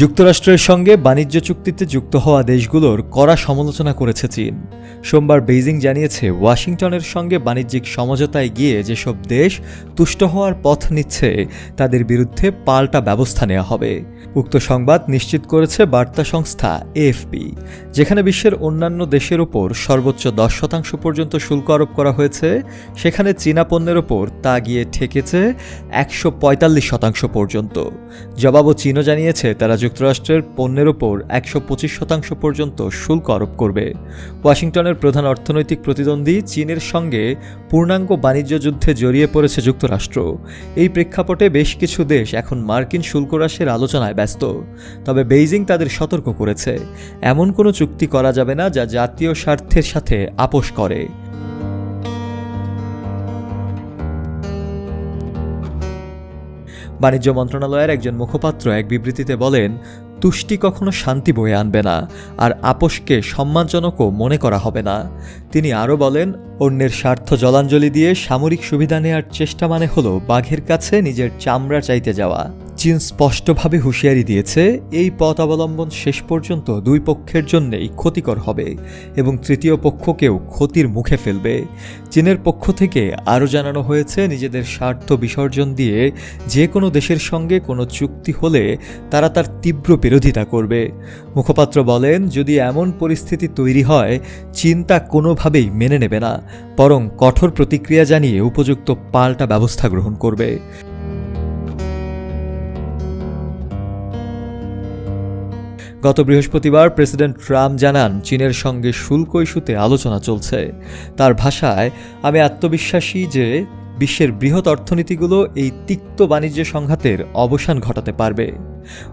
যুক্তরাষ্ট্রের সঙ্গে বাণিজ্য চুক্তিতে যুক্ত হওয়া দেশগুলোর কড়া সমালোচনা করেছে চীন। সোমবার বেইজিং জানিয়েছে, ওয়াশিংটনের সঙ্গে বাণিজ্যিক সমঝোতায় গিয়ে যেসব দেশ তুষ্ট হওয়ার পথ নিচ্ছে, তাদের বিরুদ্ধে পাল্টা ব্যবস্থা নেওয়া হবে। উক্ত সংবাদ নিশ্চিত করেছে বার্তা সংস্থা এএফপি, যেখানে বিশ্বের অন্যান্য দেশের ওপর সর্বোচ্চ দশ শতাংশ পর্যন্ত শুল্ক আরোপ করা হয়েছে। সেখানে চীনা পণ্যের ওপর তা গিয়ে ঠেকেছে একশো পঁয়তাল্লিশ শতাংশ পর্যন্ত। জবাবও চীনও জানিয়েছে, তারা যুক্তরাষ্ট্রের পণ্যের ওপর একশো পঁচিশ শতাংশ পর্যন্ত শুল্ক আরোপ করবে। ওয়াশিংটনের প্রধান অর্থনৈতিক প্রতিদ্বন্দ্বী চীনের সঙ্গে পূর্ণাঙ্গ বাণিজ্য যুদ্ধে জড়িয়ে পড়েছে যুক্তরাষ্ট্র। এই প্রেক্ষাপটে বেশ কিছু দেশ এখন মার্কিন শুল্ক হ্রাসের আলোচনায় ব্যস্ত। তবে বেইজিং তাদের সতর্ক করেছে। এমন কোনো চুক্তি করা যাবে না যা জাতীয় স্বার্থের সাথে আপোষ করে। বাণিজ্য মন্ত্রণালয়ের একজন মুখপাত্র এক বিবৃতিতে বলেন, তুষ্টি কখনো শান্তি বয়ে আনবে না, আর আপোষকে সম্মানজনকও মনে করা হবে না। তিনি আরও বলেন, অন্যের স্বার্থ জলাঞ্জলি দিয়ে সামরিক সুবিধা নেয়ার চেষ্টা মানে হলো বাঘের কাছে নিজের চামড়া চাইতে যাওয়া। চীন স্পষ্টভাবে হুঁশিয়ারি দিয়েছে, এই পথ অবলম্বন শেষ পর্যন্ত দুই পক্ষের জন্যই ক্ষতিকর হবে এবং তৃতীয় পক্ষকেও ক্ষতির মুখে ফেলবে। চীনের পক্ষ থেকে আরও জানানো হয়েছে, নিজেদের স্বার্থ বিসর্জন দিয়ে যে কোনো দেশের সঙ্গে কোনো চুক্তি হলে তারা তার তীব্র বিরোধিতা করবে। মুখপাত্র বলেন, যদি এমন পরিস্থিতি তৈরি হয়, চীন তা কোনোভাবেই মেনে নেবে না, বরং কঠোর প্রতিক্রিয়া জানিয়ে উপযুক্ত পাল্টা ব্যবস্থা গ্রহণ করবে। গত বৃহস্পতিবার প্রেসিডেন্ট ট্রাম্প জানান, চীনের সঙ্গে শুল্ক ইস্যুতে আলোচনা চলছে। তার ভাষায়, আমি আত্মবিশ্বাসী যে বিশ্বের বৃহৎ অর্থনীতিগুলো এই তিক্ত বাণিজ্য সংঘাতের অবসান ঘটাতে পারবে।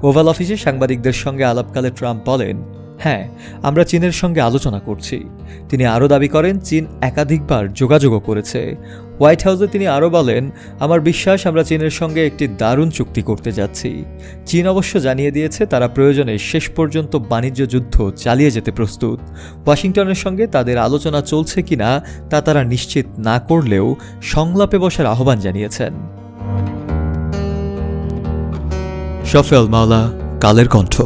ওভাল অফিসে সাংবাদিকদের সঙ্গে আলাপকালে ট্রাম্প বলেন হ্যাঁ আমরা চীনের সঙ্গে আলোচনা করছি। তিনি আরও দাবি করেন, চীন একাধিকবার যোগাযোগও করেছে। হোয়াইট হাউসে তিনি আরও বলেন, আমার বিশ্বাস, আমরা চীনের সঙ্গে একটি দারুণ চুক্তি করতে যাচ্ছি। চীন অবশ্য জানিয়ে দিয়েছে, তারা প্রয়োজনে শেষ পর্যন্ত বাণিজ্য যুদ্ধ চালিয়ে যেতে প্রস্তুত। ওয়াশিংটনের সঙ্গে তাদের আলোচনা চলছে কিনা তা তারা নিশ্চিত না করলেও সংলাপে বসার আহ্বান জানিয়েছেন। সফেল মাওলা, কালের কণ্ঠ।